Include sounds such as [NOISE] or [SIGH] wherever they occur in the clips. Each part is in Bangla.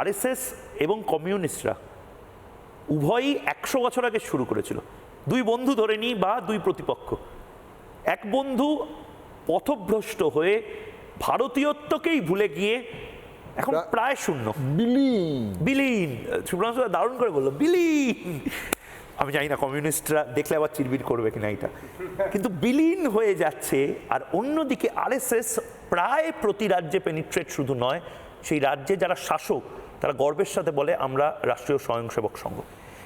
আরএসএস এবং কমিউনিস্টরা উভয়ই একশো বছর আগে শুরু করেছিল। দুই বন্ধু ধরে নিই বা দুই প্রতিপক্ষ। এক বন্ধু পথভ্রষ্ট হয়ে ভারতীয়ত্বকেই ভুলে গিয়ে এখন প্রায় শূন্য। বিলীন। বিলীন। সুব্রমণ্য দারুণ করে বলল বিলীন। আমি জানি না কমিউনিস্টরা দেখলে আবার চিরবির করবে কিনা এটা। কিন্তু বিলীন হয়ে যাচ্ছে আর অন্যদিকে আরএসএস প্রায় প্রতি রাজ্যে পেনিট্রেট শুধু নয় সেই রাজ্যে যারা শাসক তারা গর্বের সাথে বলে, আমরা রাষ্ট্রীয় স্বয়ংসেবক সংঘ।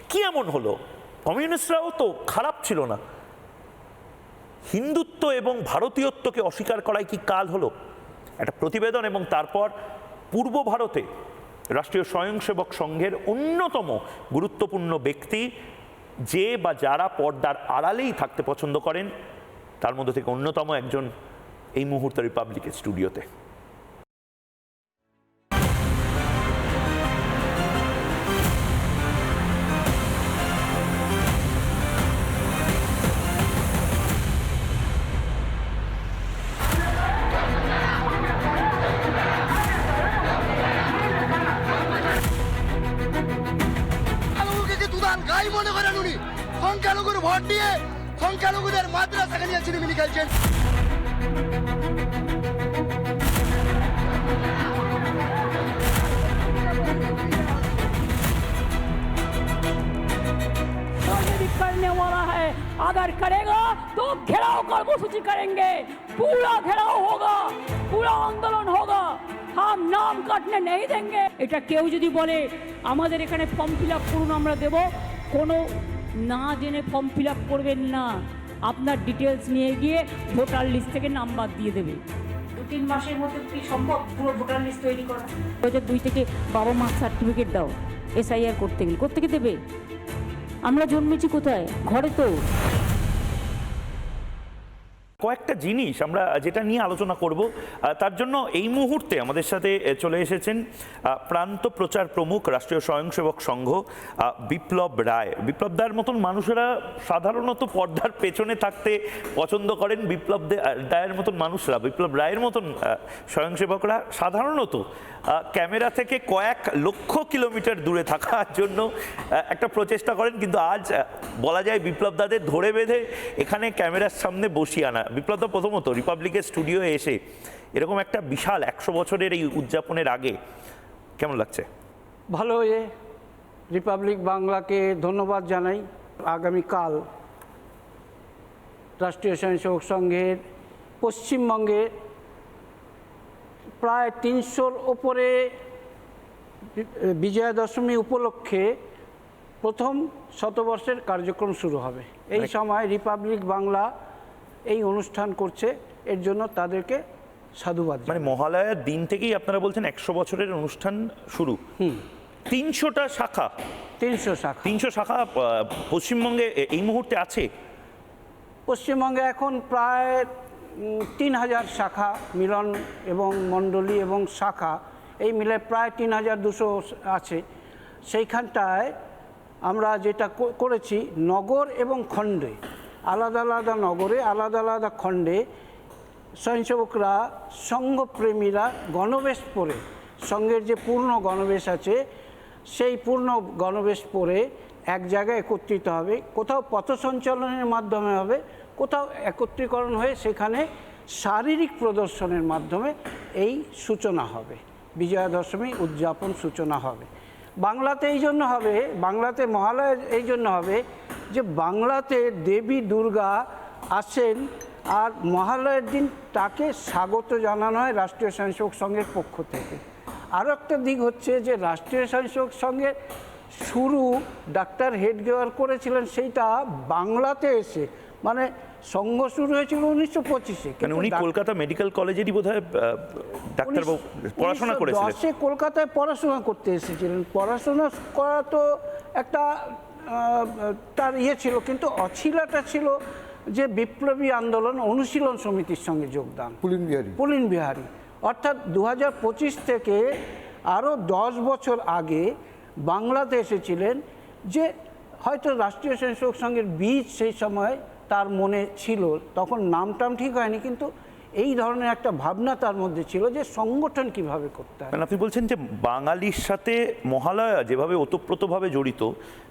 কি এমন হলো? কমিউনিস্টরাও তো খারাপ ছিল না। হিন্দুত্ব এবং ভারতীয়ত্বকে অস্বীকার করাই কি কাল হলো? একটা প্রতিবেদন এবং তারপর পূর্ব ভারতে রাষ্ট্রীয় স্বয়ংসেবক সংঘের অন্যতম গুরুত্বপূর্ণ ব্যক্তি যে বা যারা পর্দার আড়ালেই থাকতে পছন্দ করেন, তার মধ্যে থেকে অন্যতম একজন এই মুহূর্তে রিপাবলিকের স্টুডিওতে। घेराव कर्मसूची करेंगे पूरा घेराव होगा पूरा आंदोलन होगा हम नाम काटने नहीं देंगे এটা কেউ যদি বলে আমাদের এখানে ফর্ম ফিল আপ করুন আমরা দেব কোনো না জেনে ফর্ম ফিল আপ করবেন না আপনার ডিটেলস নিয়ে গিয়ে ভোটার লিস্ট থেকে নাম্বার দিয়ে দেবে দু তিন মাসের মধ্যে কি সম্ভব পুরো ভোটার লিস্ট তৈরি করা দু হাজার দুই থেকে বাবা মার সার্টিফিকেট দাও এসআইআর করতে গেলে কোথেকে দেবে আমরা জন্মেছি কোথায় ঘরে তো কয়েকটা জিনিস আমরা যেটা নিয়ে আলোচনা করব তার জন্য এই মুহূর্তে আমাদের সাথে চলে এসেছেন প্রান্ত প্রচার প্রমুখ রাষ্ট্রীয় স্বয়ংসেবক সংঘ বিপ্লব রায়। বিপ্লব দার মতন মানুষেরা সাধারণত পর্দার পেছনে থাকতে পছন্দ করেন বিপ্লব দে- আহ, রায়ের মতন মানুষরা বিপ্লব রায়ের মতন স্বয়ংসেবকরা। সাধারণত ক্যামেরা থেকে কয়েক লক্ষ কিলোমিটার দূরে থাকার জন্য একটা প্রচেষ্টা করেন কিন্তু আজ বলা যায় বিপ্লব দাদের ধরে বেঁধে এখানে ক্যামেরার সামনে বসিয়ে আনা বিপ্লব প্রথমত রিপাবলিকের স্টুডিও এসে এরকম একটা বিশাল একশো বছরের এই উদযাপনের আগে কেমন লাগছে? ভালো এ রিপাবলিক বাংলাকে ধন্যবাদ জানাই। আগামীকাল রাষ্ট্রীয় স্বয়ংসেবক সংঘের পশ্চিমবঙ্গে প্রায় তিনশোর ওপরে বিজয়া দশমী উপলক্ষে প্রথম শতবর্ষের কার্যক্রম শুরু হবে। এই সময় রিপাবলিক বাংলা এই অনুষ্ঠান করছে এর জন্য তাদেরকে সাধুবাদ। মানে মহালয়ার দিন থেকেই আপনারা বলছেন একশো বছরের অনুষ্ঠান শুরু। তিনশোটা শাখা। তিনশো শাখা। তিনশো শাখা পশ্চিমবঙ্গে এই মুহূর্তে আছে? পশ্চিমবঙ্গে এখন প্রায় তিন হাজার শাখা মিলন এবং মণ্ডলী এবং শাখা এই মিলে প্রায় তিন হাজার দুশো আছে। সেইখানটায় আমরা যেটা করেছি নগর এবং খণ্ডে। আলাদা আলাদা নগরে, আলাদা আলাদা খণ্ডে স্বয়ংসেবকরা, সঙ্গপ্রেমীরা গণবেশ পরে, সঙ্গের যে পূর্ণ গণবেশ আছে, সেই পূর্ণ গণবেশ পরে এক জায়গায় একত্রিত হবে। কোথাও পথ সঞ্চালনের মাধ্যমে হবে, কোথাও একত্রীকরণ হয়ে সেখানে শারীরিক প্রদর্শনের মাধ্যমে এই সূচনা হবে। বিজয়া দশমী উদযাপন সূচনা হবে। বাংলাতে এই জন্য হবে, বাংলাতে মহালয়া এই জন্য হবে যে বাংলাতে দেবী দুর্গা আসেন আর মহালয়ের দিন তাকে স্বাগত জানানো হয় রাষ্ট্রীয় স্বয়ংসেবক সংঘের পক্ষ থেকে। আরও একটা দিক হচ্ছে যে রাষ্ট্রীয় স্বয়ংসেবক সংঘের শুরু ডাক্তার হেডগেওয়ার করেছিলেন, সেইটা বাংলাতে এসে মানে সংঘ শুরু হয়েছিল উনিশশো পঁচিশে মানে উনি কলকাতা মেডিকেল কলেজেরই বোধ হয় ডাক্তারবাবু পড়াশোনা করেছিলেন। দশে কলকাতায় পড়াশোনা করতে এসেছিলেন। পড়াশোনা করা তো একটা তার ইয়ে ছিল কিন্তু অছিলাটা ছিল যে বিপ্লবী আন্দোলন অনুশীলন সমিতির সঙ্গে যোগদান। পুলিন বিহারী। পুলিন বিহারী। অর্থাৎ দু হাজার পঁচিশ থেকে আরও দশ বছর আগে বাংলাতে এসেছিলেন যে হয়তো রাষ্ট্রীয় স্বয়ংসেবক সংঘের বীজ সেই সময় তার মনে ছিল, তখন নাম টাম ঠিক হয়নি, কিন্তু এই ধরনের একটা ভাবনা তার মধ্যে ছিল যে সংগঠন কীভাবে করতে হয়। মানে আপনি বলছেন যে বাঙালির সাথে মহালয়া যেভাবে ওতপ্রোতভাবে জড়িত,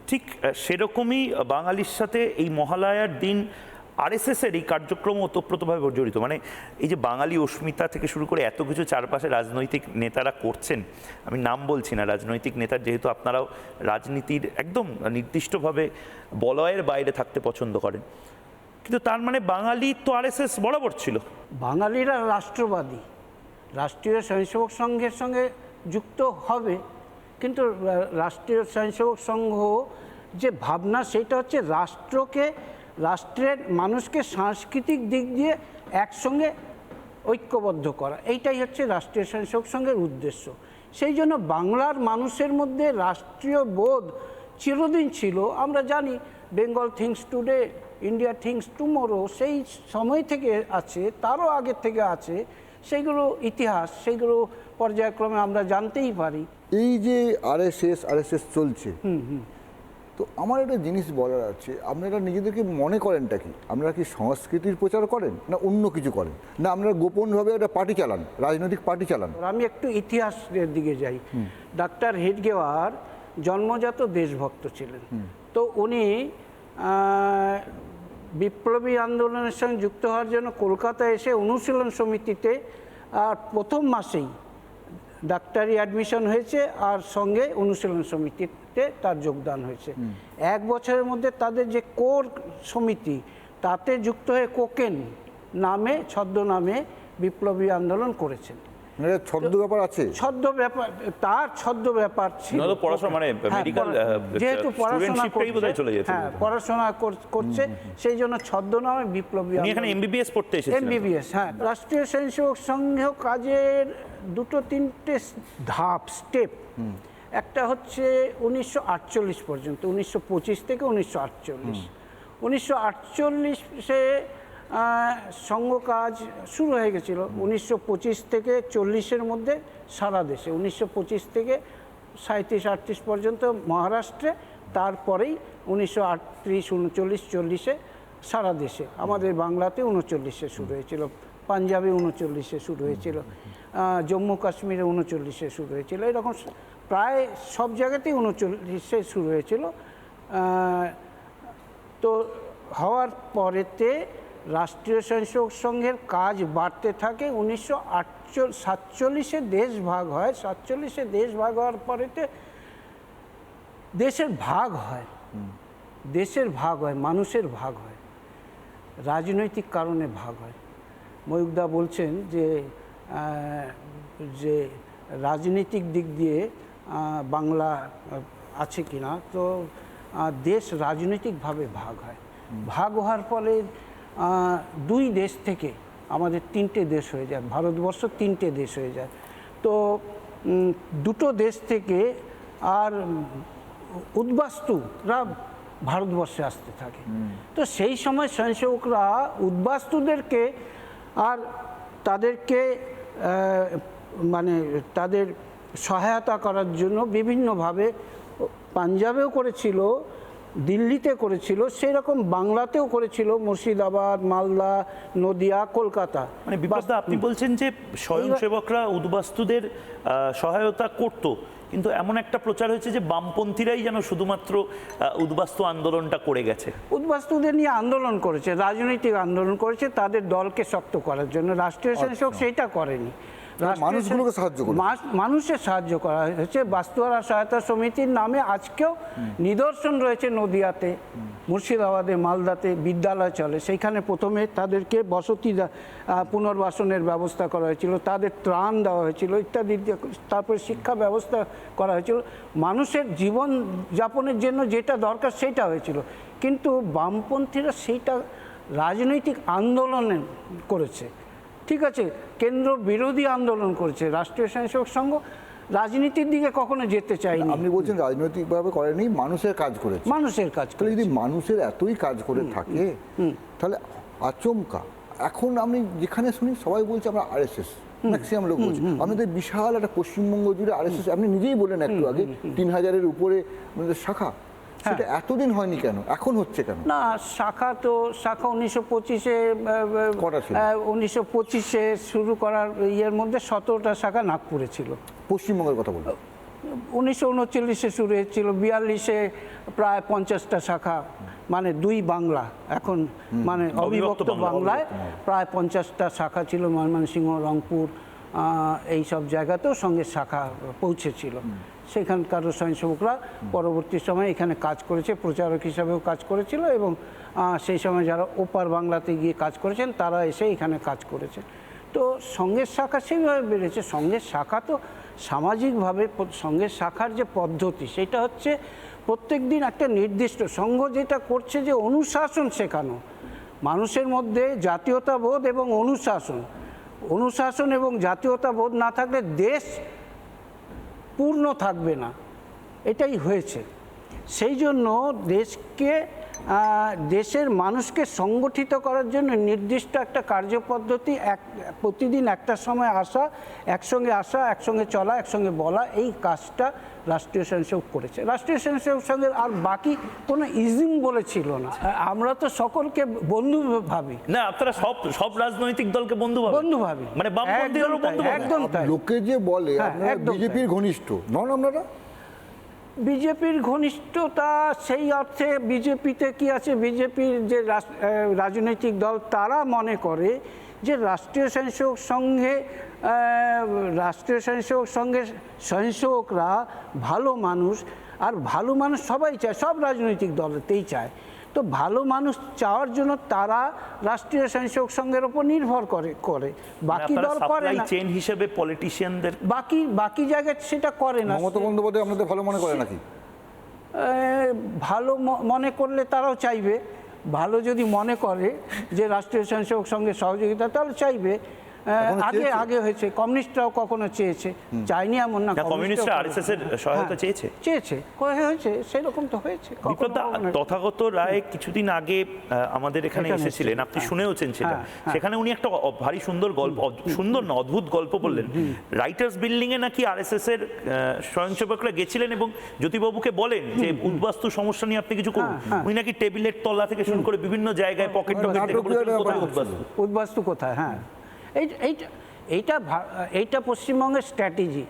ঠিক সেরকমই বাঙালির সাথে এই মহালয়ার দিন আরএসএস এর এই কার্যক্রম ওতপ্রোতভাবে জড়িত। মানে এই যে বাঙালি অস্মিতা থেকে শুরু করে এত কিছু চারপাশে রাজনৈতিক নেতারা করছেন, আমি নাম বলছি না, রাজনৈতিক নেতার যেহেতু আপনারাও রাজনীতির একদম নির্দিষ্টভাবে বলয়ের বাইরে থাকতে পছন্দ করেন কিন্তু তার মানে বাঙালি তো আরএসএস বরাবর ছিল। বাঙালিরা রাষ্ট্রবাদী। রাষ্ট্রীয় স্বয়ংসেবক সংঘের সঙ্গে যুক্ত হবে। কিন্তু রাষ্ট্রীয় স্বয়ংসেবক সংঘ যে ভাবনা, সেটা হচ্ছে রাষ্ট্রকে, রাষ্ট্রের মানুষকে সাংস্কৃতিক দিক দিয়ে একসঙ্গে ঐক্যবদ্ধ করা। এইটাই হচ্ছে রাষ্ট্রীয় স্বয়ংসেবক সংঘের উদ্দেশ্য। সেই জন্য বাংলার মানুষের মধ্যে রাষ্ট্রীয় বোধ চিরদিন ছিল। আমরা জানি Bengal things today India things tomorrow সেই সময় থেকে আছে তারও আগের থেকে আছে সেইগুলো ইতিহাস সেইগুলো পর্যায়ক্রমে আমরা জানতেই পারি। এই যে আরএসএস আরএসএস চলছে তো আমার একটা জিনিস বলার আছে আপনারা নিজেদেরকে মনে করেনটা কি? আপনারা কি সংস্কৃতির প্রচার করেন না অন্য কিছু করেন? না আপনারা গোপনভাবে একটা পার্টি চালান রাজনৈতিক পার্টি চালান? আর আমি একটু ইতিহাসের দিকে যাই। ডাক্তার হেডগেওয়ার জন্মজাত দেশভক্ত ছিলেন। তো উনি বিপ্লবী আন্দোলনের সঙ্গে যুক্ত হওয়ার জন্য কলকাতায় এসে অনুশীলন সমিতিতে আর প্রথম মাসেই ডাক্তারি অ্যাডমিশন হয়েছে আর সঙ্গে অনুশীলন সমিতিতে তার যোগদান হয়েছে। এক বছরের মধ্যে তাদের যে কোর সমিতি তাতে যুক্ত হয়ে কোকেন নামে ছদ্মনামে বিপ্লবী আন্দোলন করেছেন। ছদ্ম ব্যাপার আছে? ছদ্ম ব্যাপার তার ছদ্ম ব্যাপার ছিল। পড়াশোনা মানে হ্যাঁ, পড়া- আহ, যেহেতু পড়াশোনা চলে যেত। হ্যাঁ পড়াশোনা কর- করছে সেই জন্য ছদ্মনামে বিপ্লবী উনি এখানে এমবিবিএস পড়তে এসেছিলেন এমবিবিএস হ্যাঁ রাষ্ট্রীয় স্বয়ংসেবক সংঘ কাজের দুটো তিনটে ধাপ স্টেপ একটা হচ্ছে উনিশশো আটচল্লিশ পর্যন্ত উনিশশো পঁচিশ থেকে উনিশশো আটচল্লিশ। উনিশশো আটচল্লিশে সংঘ কাজ শুরু হয়ে গেছিল। উনিশশো থেকে চল্লিশের মধ্যে সারা দেশে। উনিশশো পঁচিশ থেকে সাঁত্রিশ আটত্রিশ পর্যন্ত মহারাষ্ট্রে, তারপরেই উনিশশো আটত্রিশ, উনচল্লিশ, চল্লিশে সারা দেশে। আমাদের বাংলাতে উনচল্লিশে শুরু হয়েছিল। পাঞ্জাবে উনচল্লিশে শুরু হয়েছিল। জম্মু কাশ্মীরে উনচল্লিশে শুরু হয়েছিল। এরকম প্রায় সব জায়গাতেই উনচল্লিশে শুরু হয়েছিল। তো হওয়ার পরেতে রাষ্ট্রীয় স্বয়ংসেবক সংঘের কাজ বাড়তে থাকে। উনিশশো আটচল্লিশ সাতচল্লিশে দেশ ভাগ হয়। সাতচল্লিশে দেশ ভাগ হওয়ার পরেতে দেশের ভাগ হয়। দেশের ভাগ হয় মানুষের ভাগ হয় রাজনৈতিক কারণে ভাগ হয়। ময়ূকদা বলছেন যে যে রাজনৈতিক দিক দিয়ে বাংলা আছে কিনা তো দেশ রাজনৈতিকভাবে ভাগ হয়। ভাগ হওয়ার ফলে দুই দেশ থেকে আমাদের তিনটে দেশ হয়ে যায় ভারতবর্ষ তিনটে দেশ হয়ে যায়। তো দুটো দেশ থেকে আর উদ্বাস্তুরা ভারতবর্ষে আসতে থাকে। তো সেই সময় স্বয়ংসেবকরা উদ্বাস্তুদেরকে আর তাদেরকে মানে তাদের সহায়তা করার জন্য বিভিন্নভাবে পাঞ্জাবেও করেছিল দিল্লিতে করেছিল সেই রকম বাংলাতেও করেছিল মুর্শিদাবাদ মালদা নদিয়া কলকাতা। মানে বিপ্লবদা আপনি বলছেন যে স্বয়ংসেবকরা উদ্বাস্তুদের সহায়তা করত কিন্তু এমন একটা প্রচার হয়েছে যে বামপন্থীরাই যেন শুধুমাত্র উদ্বাস্তু আন্দোলনটা করে গেছে। উদ্বাস্তুদের নিয়ে আন্দোলন করেছে রাজনৈতিক আন্দোলন করেছে তাদের দলকে শক্ত করার জন্য। রাষ্ট্রীয় স্বয়ংসেবক সেইটা করেনি। মানুষগুলোকে সাহায্য মানুষের সাহায্য করা হয়েছে। বাস্তুয়ারা সহায়তা সমিতির নামে আজকেও নিদর্শন রয়েছে নদিয়াতে মুর্শিদাবাদে মালদাতে বিদ্যালয় চলে। সেইখানে প্রথমে তাদেরকে বসতি পুনর্বাসনের ব্যবস্থা করা হয়েছিল। তাদের ত্রাণ দেওয়া হয়েছিল ইত্যাদি তারপরে শিক্ষা ব্যবস্থা করা হয়েছিল। মানুষের জীবন যাপনের জন্য যেটা দরকার সেটা হয়েছিল। কিন্তু বামপন্থীরা সেইটা রাজনৈতিক আন্দোলনে করেছে। ঠিক আছে কেন্দ্র বিরোধী আন্দোলন করেছে রাষ্ট্রীয় স্বয়ংসেবক সংঘ রাজনীতির দিকে কখনো যেতে চায়নি। আপনি বলছেন রাজনৈতিকভাবে করেনি মানুষের কাজ করে মানুষের কাজ করে যদি মানুষের এতই কাজ করে থাকে তাহলে আচমকা। এখন আমি যেখানে শুনি সবাই বলছে আমরা আরএসএস ম্যাক্সিমাম লোক বলছে। আমাদের বিশাল একটা পশ্চিমবঙ্গ জুড়ে আরএসএস আপনি নিজেই বলেন একটু আগে তিন হাজারের উপরে আমাদের শাখা। সেটা এতদিন হয়নি কেন? এখন হচ্ছে কেন? না শাখা তো শাখা উনিশশো পঁচিশে? উনিশশো পঁচিশে শুরু করার ইয়ের মধ্যে সতেরোটা শাখা নাগপুরে ছিল। পশ্চিমবঙ্গের কথা বলব উনিশশো উনচল্লিশে শুরু হয়েছিল বিয়াল্লিশে প্রায় পঞ্চাশটা শাখা মানে দুই বাংলা এখন মানে অবিভক্ত অবিভক্ত বাংলায় প্রায় পঞ্চাশটা শাখা ছিল ময়মনসিংহ রংপুর এই সব জায়গাতেও সঙ্গে শাখা পৌঁছেছিল। সেখানকার স্বয়ংসেবকরা পরবর্তী সময়ে এখানে কাজ করেছে, প্রচারক হিসাবেও কাজ করেছিল এবং সেই সময় যারা ওপার বাংলাতে গিয়ে কাজ করেছেন, তারা এসে এখানে কাজ করেছে তো সঙ্গের শাখা সেইভাবে বেড়েছে। সঙ্গের শাখা তো সামাজিকভাবে সঙ্গের শাখার যে পদ্ধতি, সেটা হচ্ছে প্রত্যেক দিন একটা নির্দিষ্ট সংঘ যেটা করছে যে অনুশাসন শেখানো। মানুষের মধ্যে জাতীয়তাবোধ এবং অনুশাসন। অনুশাসন এবং জাতীয়তাবোধ না থাকলে দেশ পূর্ণ থাকবে না। এটাই হয়েছে। সেই জন্য দেশকে দেশের মানুষকে সংগঠিত করার জন্য নির্দিষ্ট একটা কার্যপদ্ধতি এক প্রতিদিন একটা সময় আসা একসঙ্গে আসা একসঙ্গে চলা একসঙ্গে বলা এই কাজটা রাষ্ট্রীয় স্বয়ংসেবক করেছে। রাষ্ট্রীয় স্বয়ংসেবক সঙ্গে আর বাকি কোনো ইজিম বলেছিল না। আমরা তো সকলকে বন্ধু ভাবি। না আপনারা সব সব রাজনৈতিক দলকে বন্ধু ভাবেন। বন্ধু ভাবি। মানে বামপন্থীদেরও বন্ধু? একদম তাই লোকে যে বলে হ্যাঁ, আপনারা বিজেপির ঘনিষ্ঠ। নন আপনারা বিজেপির ঘনিষ্ঠতা সেই অর্থে বিজেপিতে কি আছে? বিজেপির যে রাজনৈতিক দল তারা মনে করে যে রাষ্ট্রীয় স্বয়ংসেবক সঙ্গে রাষ্ট্রীয় স্বয়ংসেবক সংঘের স্বয়ংসেবকরা ভালো মানুষ আর ভালো মানুষ সবাই চায়, সব রাজনৈতিক দলতেই চায়। তো ভালো মানুষ চাওয়ার জন্য তারা রাষ্ট্রীয় স্বয়ংসেবক সংঘের ওপর নির্ভর করে করে। বাকি দল করে না। চেন হিসেবে পলিটিশিয়ানদের বাকি বাকি জায়গায় সেটা করে না। মমতা বন্দ্যোপাধ্যায় আপনাদের ভালো মনে করে নাকি? ভালো মনে করলে তারাও চাইবে। ভালো যদি মনে করে যে রাষ্ট্রীয় স্বয়ংসেবক সঙ্গে সহযোগিতা তাহলে চাইবে। আগে আগে হয়েছে কমিউনিস্টরাও কখনো চেয়েছে? চাইনি এমন না কমিউনিস্টরা করে। আরএসএস এর সহায়তা হ্যাঁ, চেয়েছে? চেয়েছে হয়েছে সেরকম তো হয়েছে তথাগত রায় কিছুদিন আগে আমাদের এখানে এসেছিলেন আপনি হ্যাঁ। শুনেওছেন সেটা। হ্যাঁ। সেখানে উনি একটা ভারী সুন্দর গল্প সুন্দর না অদ্ভুত গল্প বললেন। রাইটার্স বিল্ডিং এ নাকি আরএসএস এর স্বয়ংসেবকরা গেছিলেন এবং জ্যোতিবাবুকে বলেন যে উদ্বাস্তু সমস্যা নিয়ে আপনি কিছু করুন। উনি নাকি টেবিলের তলা থেকে শুরু করে বিভিন্ন জায়গায় পকেট টকেট। উদ্বাস্তু কোথায়? হ্যাঁ। এইটা এইটা ভা- এইটা পশ্চিমবঙ্গের স্ট্র্যাটেজি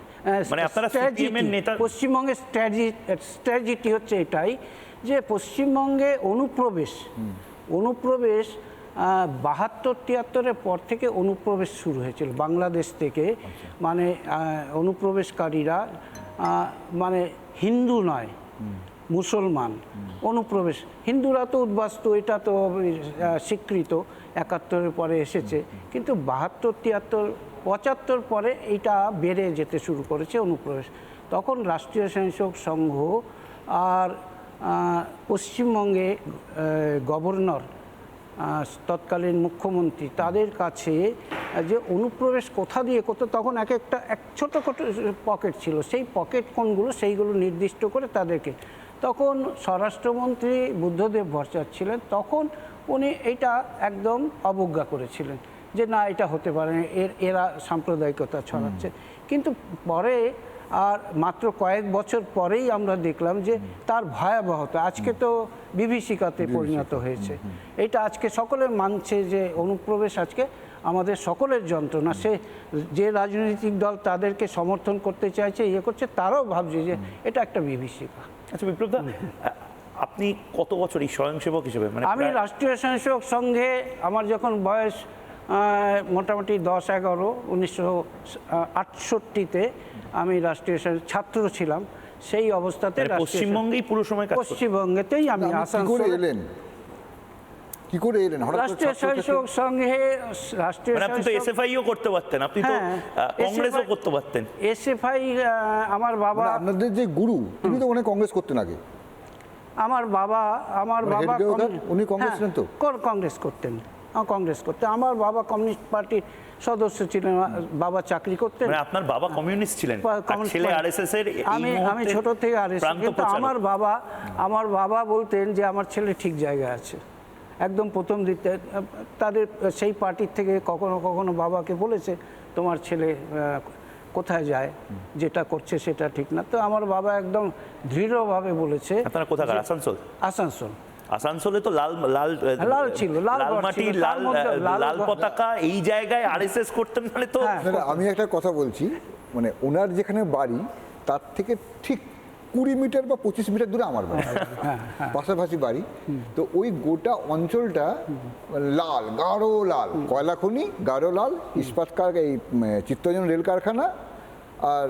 মানে নেতা- পশ্চিমবঙ্গের স্ট্র্যাটেজি স্ট্র্যাটেজিটি হচ্ছে এটাই যে পশ্চিমবঙ্গে অনুপ্রবেশ অনুপ্রবেশ বাহাত্তর তিয়াত্তরের পর থেকে অনুপ্রবেশ শুরু হয়েছিল বাংলাদেশ থেকে। মানে অনুপ্রবেশকারীরা মানে হিন্দু নয়। মুসলমান অনুপ্রবেশ। হিন্দুরা তো উদ্বাস্তু এটা তো স্বীকৃত একাত্তরের পরে এসেছে। কিন্তু বাহাত্তর তিয়াত্তর পঁচাত্তর পরে এটা বেড়ে যেতে শুরু করেছে অনুপ্রবেশ। তখন রাষ্ট্রীয় স্বয়ংসেবক সংঘ আর পশ্চিমবঙ্গে গভর্নর তৎকালীন মুখ্যমন্ত্রী তাদের কাছে যে অনুপ্রবেশ কোথা দিয়ে করতো তখন এক একটা এক ছোটো ছোটো পকেট ছিল। সেই পকেট কোনগুলো সেইগুলো নির্দিষ্ট করে তাদেরকে তখন স্বরাষ্ট্রমন্ত্রী বুদ্ধদেব ভট্টাচার্য ছিলেন তখন উনি এটা একদম অবজ্ঞা করেছিলেন যে না এটা হতে পারে এর এরা সাম্প্রদায়িকতা ছড়াচ্ছে। কিন্তু পরে আর মাত্র কয়েক বছর পরেই আমরা দেখলাম যে তার ভয়াবহতা আজকে তো বিভীষিকাতে পরিণত হয়েছে। এটা আজকে সকলে মানছে যে অনুপ্রবেশ আজকে আমাদের সকলের যন্ত্রণা। সে যে রাজনৈতিক দল তাদেরকে সমর্থন করতে চাইছে ইয়ে করছে তারাও ভাবছে যে এটা একটা বিভীষিকা। আচ্ছা বিপ্লবদা দা আপনি কত বছর এই স্বয়ংসেবক হিসেবে মানে আমি রাষ্ট্রীয় স্বয়ংসেবক সংঘে আমার যখন বয়স মোটামুটি দশ এগারো উনিশশো আটষট্টিতে আমি রাষ্ট্রীয় স্বয়ং- ছাত্র ছিলাম। সেই অবস্থাতে মানে পশ্চিমবঙ্গেই পুরো সময় পশ্চিমবঙ্গেতেই আমি আসানসোলে এলেন? কি করে এলেন? হঠাৎ রাষ্ট্রীয় স্বয়ংসেবক সংঘে রাষ্ট্রীয় মানে আপনি তো এসএফআইও করতে পারতেন। আপনি তো হ্যাঁ, কংগ্রেসও করতে পারতেন। এসএফআই আমার বাবা মানে আপনাদের যে গুরু তিনি তো অনেক কংগ্রেস করতেন আগে। আমার বাবা আমার মানে বাবা উনি কংগ্রেস হ্যাঁ, ছিলেন তো? কর- কংগ্রেস করতেন। কংগ্রেস করতেন। আমার বাবা কমিউনিস্ট পার্টির সদস্য ছিলেন বাবা চাকরি করতেন। মানে আপনার বাবা কমিউনিস্ট ছিলেন। ছেলে আরএসএস এর আমি আমি ছোট থেকে আরএসএস কিন্তু আমার বাবা আমার বাবা বলতেন যে আমার ছেলে ঠিক জায়গায় আছে। একদম প্রথম দিকতে তাদের সেই পার্টির থেকে কখনো কখনো বাবাকে বলেছে তোমার ছেলে কোথায় যায়? যেটা করছে সেটা ঠিক না। তো আমার বাবা একদম দৃঢ়ভাবে বলেছে আপনারা আসানসোল? আসানসোল। আসানসোলে তো লাল লাল লাল ছিল, লাল মাটি লাল লাল লাল পতাকা এই জায়গায় আরএসএস করতেন মানে তো হ্যাঁ। আমি একটা কথা বলছি মানে ওনার যেখানে বাড়ি তার থেকে ঠিক কুড়ি মিটার বা পঁচিশ মিটার দূরে আমার বাড়ি। হ্যাঁ, পাশাপাশি বাড়ি। তো ওই গোটা অঞ্চলটা লাল গাঢ় লাল। কয়লা খনি গাঢ় লাল ইস্পাত কার এই চিত্তরঞ্জন রেল কারখানা আর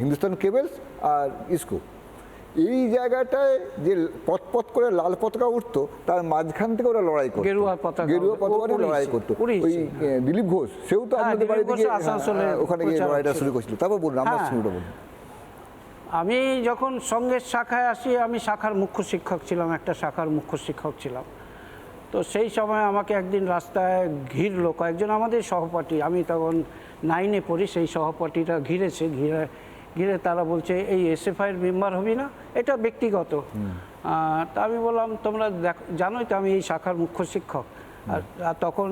হিন্দুস্তান কেবেলস আর ইসকো। এই জায়গাটায় যে পথ পথ করে লাল পতাকা উঠতো তার মাঝখান থেকে ওরা লড়াই করতো। গেরুয়া পতাকা গেরুয়া পতাকা লড়াই করতো। ওই দিলীপ ঘোষ সেও তো আমাদের বাড়ি থেকে হ্যাঁ, ওখানে গিয়ে লড়াইটা শুরু করেছিল। তারপর বলুন আমার হ্যাঁ। শুরুটা বলুন। আমি যখন সঙ্গের শাখায় আসি আমি শাখার মুখ্য শিক্ষক ছিলাম একটা শাখার মুখ্য শিক্ষক ছিলাম। তো সেই সময় আমাকে একদিন রাস্তায় ঘিরলো কয়েকজন আমাদের সহপাঠী আমি তখন নাইনে পড়ি সেই সহপাঠীরা ঘিরেছে ঘিরে ঘিরে তারা বলছে এই এসএফআইয়ের মেম্বার হবি না? এটা ব্যক্তিগত। তা আমি বললাম তোমরা দেখ জানোই তো আমি এই শাখার মুখ্য শিক্ষক। আর আর তখন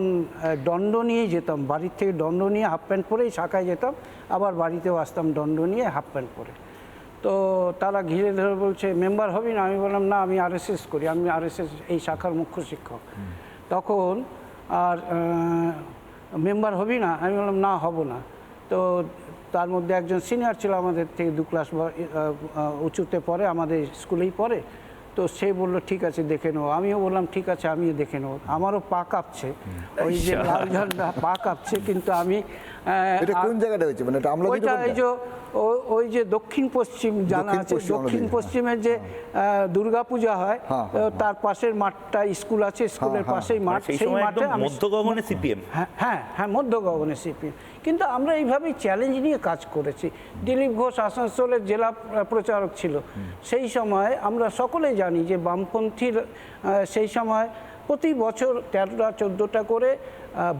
দণ্ড নিয়ে যেতাম বাড়ির থেকে দণ্ড নিয়ে হাফ প্যান্ট পরেই শাখায় যেতাম আবার বাড়িতেও আসতাম দণ্ড নিয়ে হাফ প্যান্ট পরে। তো তারা ঘিরে ধরে বলছে মেম্বার হবি না? আমি বললাম না আমি আরএসএস করি আমি আরএসএস এই শাখার মুখ্য শিক্ষক। তখন আর মেম্বার হবি না? আমি বললাম না হব না। তো তার মধ্যে একজন সিনিয়র ছিল আমাদের থেকে দু ক্লাস উঁচুতে পড়ে আমাদের স্কুলেই পড়ে। তো সে বলল ঠিক আছে দেখে নেব। আমিও বললাম ঠিক আছে আমিও দেখে নেব। আমারও পা কাঁপছে। ওই যে লাল ঝান্ডা পা কাঁপছে কিন্তু আমি এটা কোন জায়গাটা হয়েছে? মানে এটা আমরা ওইটা এই যে ও- ওই যে দক্ষিণ পশ্চিম জানা আছে দক্ষিণ পশ্চিমের যে দুর্গা পূজা হয় হ্যাঁ, তার পাশের মাঠটা স্কুল আছে স্কুলের হ্যাঁ, পাশেই মাঠ সেই সেই মাঠে একদম মধ্য গগনে সিপিএম। হ্যাঁ হ্যাঁ হ্যাঁ মধ্য গগনে সিপিএম। কিন্তু আমরা এইভাবেই চ্যালেঞ্জ নিয়ে কাজ করেছি। দিলীপ ঘোষ আসানসোলের জেলা প্রচারক ছিল। সেই সময় আমরা সকলেই জানি যে বামপন্থীর সেই সময় প্রতি বছর তেরোটা চোদ্দোটা করে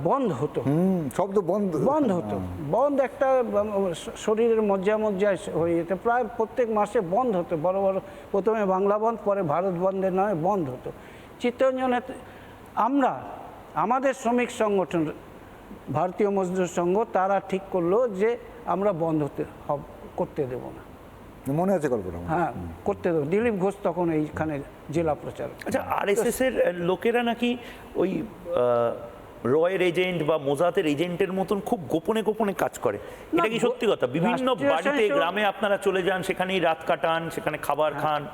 বন্ধ হতো। শব্দ বন্ধ বন্ধ হতো। বন্ধ একটা শরীরের মজ্জা মজ্জায় হয়ে যেত। প্রায় প্রত্যেক মাসে বন্ধ হতো। বড় বড় প্রথমে বাংলা বন্ধ পরে ভারত বন্ধের নামে বন্ধ হতো। চিত্তরঞ্জনে আমরা আমাদের শ্রমিক সংগঠন ভারতীয় মজদুর সংঘ তারা ঠিক করল যে আমরা বন্ধ হতে হব- করতে দেব না। মনে আছে গল্পটা? হ্যাঁ করতে দেবো। দিলীপ ঘোষ তখন এইখানে জেলা প্রচার আচ্ছা আরএসএস এর লোকেরা নাকি ওই রয়ের এজেন্ট বা মোজাতের এজেন্টের মতন খুব গোপনে গোপনে কাজ করে। এটা কি সত্যি কথা? বিভিন্ন বাড়িতে গ্রামে আপনারা চলে যান সেখানেই রাত কাটান সেখানে খাবার হ্যাঁ। খান।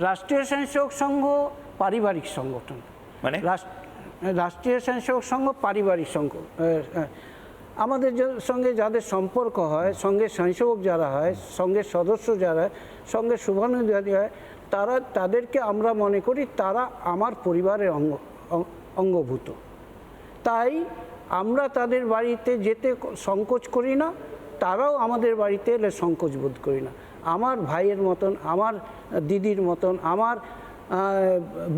রাষ্ট্রীয় স্বয়ংসেবক সংঘ পারিবারিক সংগঠন। মানে? রাষ্ট- রাষ্ট্রীয় স্বয়ংসেবক সংঘ পারিবারিক সংঘ। আমাদের সঙ্গে যাদের সম্পর্ক হয় সঙ্গে স্বয়ংসেবক যারা হয় সঙ্গে সদস্য যারা হয় সঙ্গে শুভানুযায়ী হয় তারা তাদেরকে আমরা মনে করি তারা আমার পরিবারের অঙ্গ অঙ্গভূত। তাই আমরা তাদের বাড়িতে যেতে সংকোচ করি না তারাও আমাদের বাড়িতে এলে সংকোচ বোধ করি না। আমার ভাইয়ের মতন আমার দিদির মতন আমার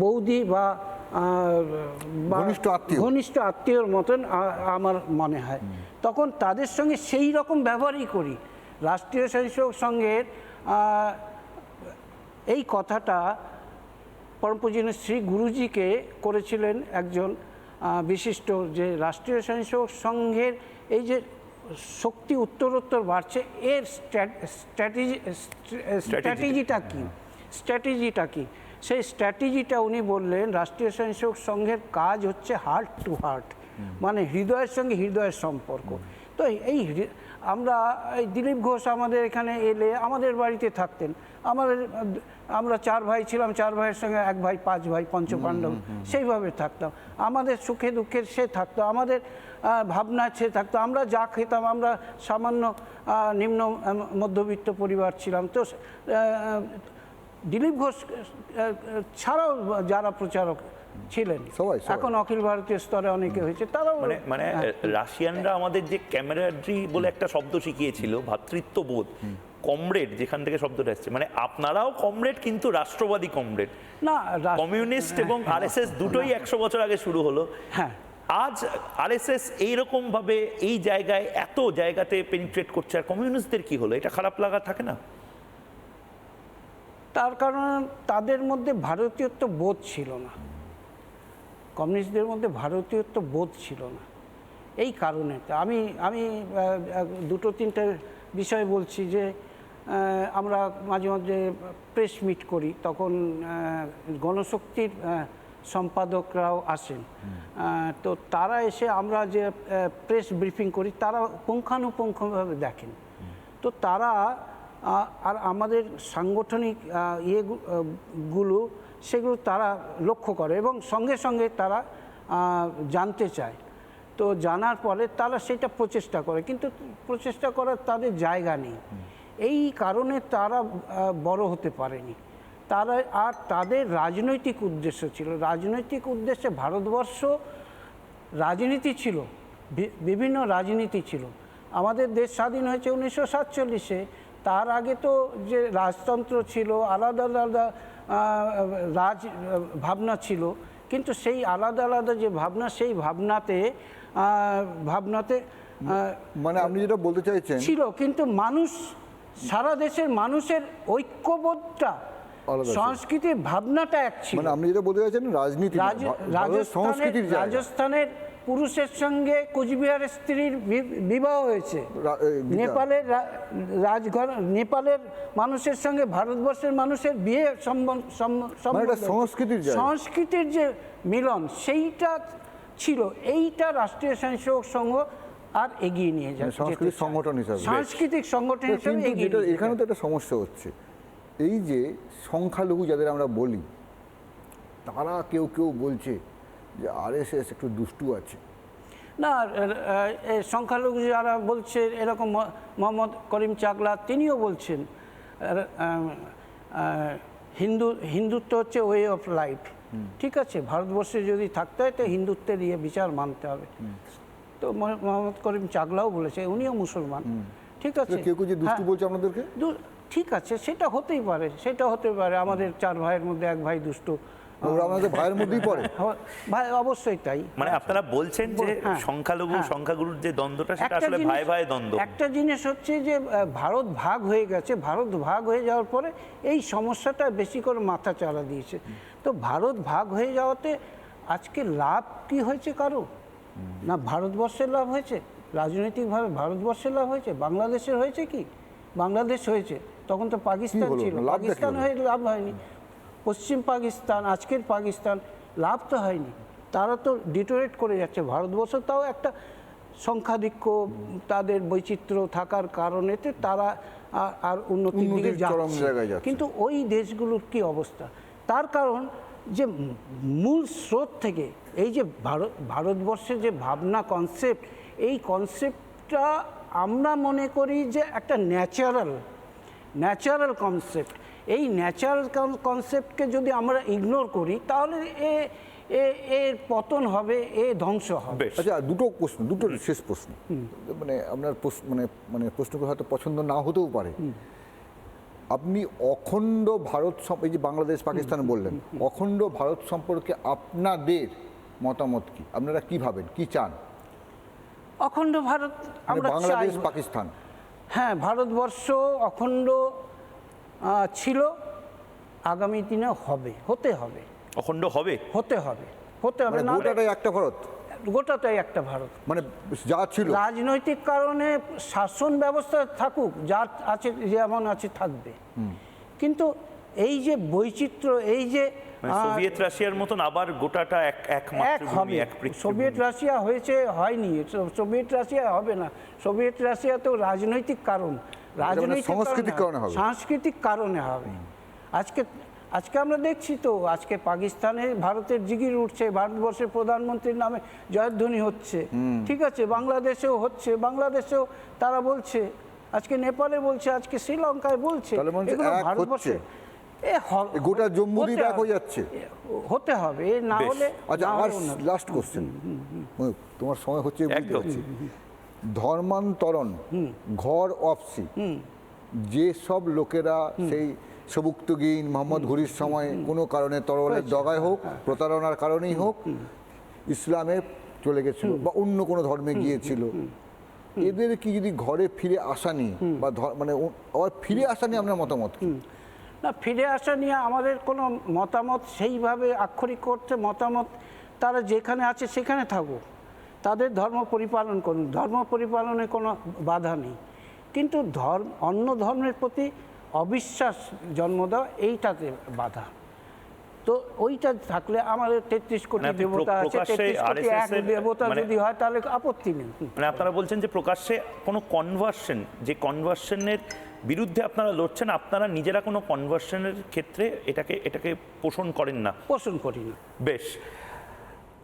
বৌদি বা ঘনিষ্ঠ আত্মীয়। ঘনিষ্ঠ আত্মীয়র মতন আমার মনে হয়। তখন তাদের সঙ্গে সেই রকম ব্যবহারই করি। রাষ্ট্রীয় স্বয়ংসেবক সংঘের এই কথাটা পরমপূজনীয় শ্রী গুরুজিকে করেছিলেন একজন বিশিষ্ট যে রাষ্ট্রীয় স্বয়ংসেবক সংঘের এই যে শক্তি উত্তরোত্তর বাড়ছে এর স্ট্র্যাটেজি স্ট্র্যাটেজিটা কী? স্ট্র্যাটেজিটা কী? সেই স্ট্র্যাটেজিটা উনি বললেন রাষ্ট্রীয় স্বয়ংসেবক সংঘের কাজ হচ্ছে হার্ট টু হার্ট মানে হৃদয়ের সঙ্গে হৃদয়ের সম্পর্ক। তো এই আমরা এই দিলীপ ঘোষ আমাদের এখানে এলে আমাদের বাড়িতে থাকতেন। আমাদের আমরা চার ভাই ছিলাম চার ভাইয়ের সঙ্গে এক ভাই পাঁচ ভাই পঞ্চপাণ্ডব সেইভাবে থাকতাম। আমাদের সুখে দুঃখের সে থাকতো আমাদের ভাবনা সে থাকতো। আমরা যা খেতাম আমরা সামান্য নিম্ন মধ্যবিত্ত পরিবার ছিলাম। তো দিলীপ ঘোষ ছাড়াও যারা প্রচারক ছিলেন। এখন অখিল ভারতীয় স্তরে অনেকে হয়েছে তারাও মানে মানে রাশিয়ানরা আমাদের যে ক্যামেরাড্রি বলে একটা শব্দ শিখিয়েছিল ভ্রাতৃত্ববোধ কমরেড যেখান থেকে শব্দটা এসছে। মানে আপনারাও কমরেড কিন্তু রাষ্ট্রবাদী কমরেড না কমিউনিস্ট এবং আরএসএস দুটোই একশো বছর আগে শুরু হলো। হ্যাঁ। আজ আরএসএস এইরকম ভাবে এই জায়গায় এত জায়গাতে পেনিট্রেট করছে আর কমিউনিস্টদের কি হলো? এটা খারাপ লাগা থাকে না? তার কারণ তাদের মধ্যে ভারতীয়ত্ব বোধ ছিল না। কমিউনিস্টদের মধ্যে ভারতীয়ত্ব বোধ ছিল না। এই কারণে আমি আমি দুটো তিনটে বিষয় বলছি যে আমরা মাঝে মাঝে প্রেস মিট করি তখন গণশক্তির সম্পাদকরাও আসেন। তো তারা এসে আমরা যে প্রেস ব্রিফিং করি তারা পুঙ্খানুপুঙ্খভাবে দেখেন। তো তারা আর আমাদের সাংগঠনিক আহ, ইয়ে গুলো সেগুলো তারা লক্ষ্য করে এবং সঙ্গে সঙ্গে তারা জানতে চায়। তো জানার পরে তারা সেটা প্রচেষ্টা করে কিন্তু প্রচেষ্টা করার তাদের জায়গা নেই। এই কারণে তারা বড় হতে পারেনি। তারা আর তাদের রাজনৈতিক উদ্দেশ্য ছিল। রাজনৈতিক উদ্দেশ্যে ভারতবর্ষ রাজনীতি ছিল বিভিন্ন রাজনীতি ছিল। আমাদের দেশ স্বাধীন হয়েছে উনিশশো সাতচল্লিশে। তার আগে তো যে রাজতন্ত্র ছিল আলাদা আলাদা রাজ ভাবনা ছিল। কিন্তু সেই আলাদা আলাদা যে ভাবনা সেই ভাবনাতে ভাবনাতে মানে আপনি যেটা বলতে চাইছেন ছিল। কিন্তু মানুষ সারা দেশের মানুষের ঐক্যবোধটা সংস্কৃতির ভাবনাটা এক ছিল। মানে আপনি যেটা বলতে চাইছেন রাজনীতি রাজস্থানের রাজস্থানের পুরুষের সঙ্গে কোচবিহারের স্ত্রীর বিবাহ হয়েছে। নেপালের রাজঘর নেপালের মানুষের সঙ্গে ভারতবর্ষের মানুষের বিয়ে সম্বন্ধ মানে সংস্কৃতির সংস্কৃতির যে মিলন সেইটা ছিল। এইটা রাষ্ট্রীয় স্বয়ংসেবক সংঘ আর এগিয়ে নিয়ে যাবে মানে সাংস্কৃতিক সংগঠন হিসাবে। সাংস্কৃতিক সংগঠন হিসেবে এখানে তো একটা সমস্যা হচ্ছে। এই যে সংখ্যালঘু যাদের আমরা বলি তারা কেউ কেউ বলছে যে আরএসএস একটু দুষ্টু আছে। না সংখ্যালঘু যারা বলছে এরকম মোহাম্মদ করিম চাকলা তিনিও বলছেন হিন্দু হিন্দুত্ব হচ্ছে ওয়ে অফ লাইফ ঠিক আছে ভারতবর্ষে যদি থাকতে হয় তো হিন্দুত্বের ইয়ে বিচার মানতে হবে। তো মোহাম্মদ করিম চাগলাও বলেছে উনিও মুসলমান। ঠিক আছে? কেউ কেউ যে দুষ্টু হ্যাঁ। বলছে আপনাদেরকে ঠিক আছে সেটা হতেই পারে সেটা হতে পারে আমাদের চার ভাইয়ের মধ্যে এক ভাই দুষ্ট। ওরা আমাদের ভাইয়ের মধ্যেই পড়ে? [LAUGHS] ভাই অবশ্যই তাই। মানে আপনারা বলছেন যে হ্যাঁ, সংখ্যালঘু হ্যাঁ। সংখ্যাগুরুর যে দ্বন্দ্বটা সেটা আসলে জিনিস- ভাই ভাই দ্বন্দ্ব। একটা জিনিস হচ্ছে যে ভারত ভাগ হয়ে গেছে ভারত ভাগ হয়ে যাওয়ার পরে এই সমস্যাটা বেশি করে মাথা চালা দিয়েছে। তো ভারত ভাগ হয়ে যাওয়াতে আজকে লাভ কি হয়েছে কারও? না ভারতবর্ষের লাভ হয়েছে? রাজনৈতিকভাবে ভারতবর্ষের লাভ হয়েছে? বাংলাদেশের হয়েছে কি? বাংলাদেশ হয়েছে। তখন তো পাকিস্তান ছিল। পাকিস্তান হয়ে লাভ হয়নি। পশ্চিম পাকিস্তান আজকের পাকিস্তান লাভ তো হয়নি। তারা তো ডিটোরেট করে যাচ্ছে। ভারতবর্ষ তাও একটা সংখ্যাধিক্য তাদের বৈচিত্র্য থাকার কারণেতে তারা আর উন্নতির দিকে যাচ্ছে। কিন্তু ওই দেশগুলোর কি অবস্থা? তার কারণ যে মূল স্রোত থেকে এই যে ভারত ভারতবর্ষের যে ভাবনা কনসেপ্ট এই কনসেপ্টটা আমরা মনে করি যে একটা ন্যাচারাল ন্যাচারাল কনসেপ্ট এই ন্যাচারাল কনসেপ্টকে যদি আমরা ইগনোর করি তাহলে এ এ- এর পতন হবে এ ধ্বংস হবে। আচ্ছা দুটো প্রশ্ন দুটো শেষ প্রশ্ন। মানে আপনার মানে মানে প্রশ্নগুলো হয়তো পছন্দ না হতেও পারে। আপনি অখণ্ড ভারত সম- এই যে বাংলাদেশ পাকিস্তান বললেন অখণ্ড ভারত সম্পর্কে আপনাদের মতামত কি? আপনারা কি ভাবেন? কি চান? অখণ্ড ভারত মানে আমরা বাংলাদেশ পাকিস্তান। হ্যাঁ ভারতবর্ষ অখণ্ড ছিল আগামী দিনে হবে হতে হবে। অখণ্ড হবে? হতে হবে হতে হবে। মানে না গোটাটাই একটা ভারত? গোটাটাই একটা ভারত। মানে যা ছিল। রাজনৈতিক কারণে শাসন ব্যবস্থা থাকুক যা আছে যেমন আছে থাকবে। কিন্তু এই যে বৈচিত্র্য এই যে মানে সোভিয়েত রাশিয়ার মতন আবার গোটাটা এক এক হবে। এক সোভিয়েত রাশিয়া হয়েছে হয়নি। সোভিয়েত রাশিয়া হবে না। সোভিয়েত রাশিয়া তো রাজনৈতিক কারণ। রাজনৈতিক মানে সাংস্কৃতিক কারণে হবে। সাংস্কৃতিক কারণে হবে। আজকে আজকে আমরা দেখছি তো আজকে পাকিস্তানে ভারতের জিগির উঠছে ভারতবর্ষের প্রধানমন্ত্রীর নামে জয়ধ্বনি হচ্ছে। ঠিক আছে বাংলাদেশেও হচ্ছে বাংলাদেশেও তারা বলছে আজকে নেপালে বলছে আজকে শ্রীলঙ্কায় বলছে ভারতবর্ষে গোটা হতে দ্বীপ হয়ে যাচ্ছে। হতে হবে না হলে আচ্ছা না আমার লাস্ট কোশ্চেন তোমার সময় হচ্ছে ধর্মান্তরণ ঘর অফসি যে সব লোকেরা সেই সবুক্তগীন মোহাম্মদ ঘুরির সময় কোনো কারণে তরলের দগায় হোক প্রতারণার কারণেই হোক ইসলামে চলে গেছিল বা অন্য কোনো ধর্মে গিয়েছিল। এদের কি যদি ঘরে ফিরে আসা নিয়ে বা মানে আবার ফিরে আসা নিয়ে আপনার মতামত না ফিরে আসা নিয়ে আমাদের কোনো মতামত সেইভাবে আক্ষরিক করতে মতামত তারা যেখানে আছে সেখানে থাকুক। তাদের ধর্ম পরিপালন করুন ধর্ম পরিপালনে কোনো বাধা নেই। কিন্তু ধর্ম অন্য ধর্মের প্রতি অবিশ্বাস জন্ম দেওয়া এইটাতে বাধা। তো ওইটা থাকলে আমাদের তেত্রিশ কোটি মানে দেবতা আছে তেত্রিশ কোটি এক দেবতা মানে- যদি হয় তাহলে আপত্তি নেই। মানে আপনারা বলছেন যে প্রকাশ্যে কোনো কনভার্সন যে কনভার্সনের বিরুদ্ধে আপনারা লড়ছেন আপনারা নিজেরা কোনো কনভার্সনের ক্ষেত্রে এটাকে এটাকে পোষণ করেন না? পোষণ করি না। বেশ।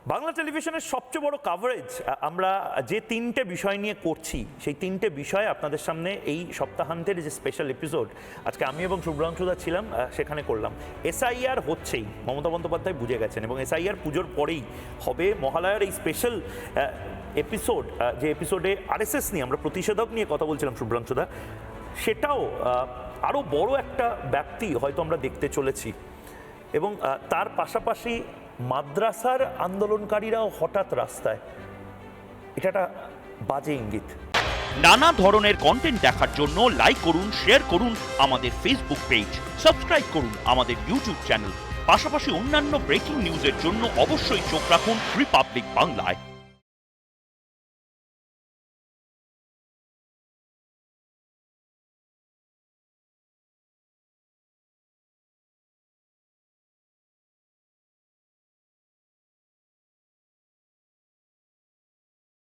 বাংলা টেলিভিশনের সবচেয়ে বড় কাভারেজ আমরা যে তিনটে বিষয় নিয়ে করছি, সেই তিনটে বিষয় আপনাদের সামনে এই সপ্তাহান্তের যে স্পেশাল এপিসোড আজকে আমি এবং শুভ্রাংশুদা ছিলাম সেখানে করলাম। এসআইআর হচ্ছেই, মমতা বন্দ্যোপাধ্যায় বুঝে গেছেন এবং এসআইআর পুজোর পরেই হবে মহালয়ার এই স্পেশাল এপিসোড যে এপিসোডে আরএসএস নিয়ে আমরা প্রতিষেধক নিয়ে কথা বলছিলাম শুভ্রাংশুদা সেটাও আরও বড় একটা ব্যাপ্তি হয়তো আমরা দেখতে চলেছি। এবং তার পাশাপাশি মাদ্রাসার আন্দোলনকারীরাও হঠাৎ রাস্তায়। এটা একটা বাজে ইঙ্গিত। নানা ধরনের কন্টেন্ট দেখার জন্য লাইক করুন শেয়ার করুন আমাদের ফেসবুক পেজ সাবস্ক্রাইব করুন আমাদের ইউটিউব চ্যানেল পাশাপাশি অন্যান্য ব্রেকিং নিউজের জন্য অবশ্যই চোখ রাখুন রিপাবলিক বাংলায়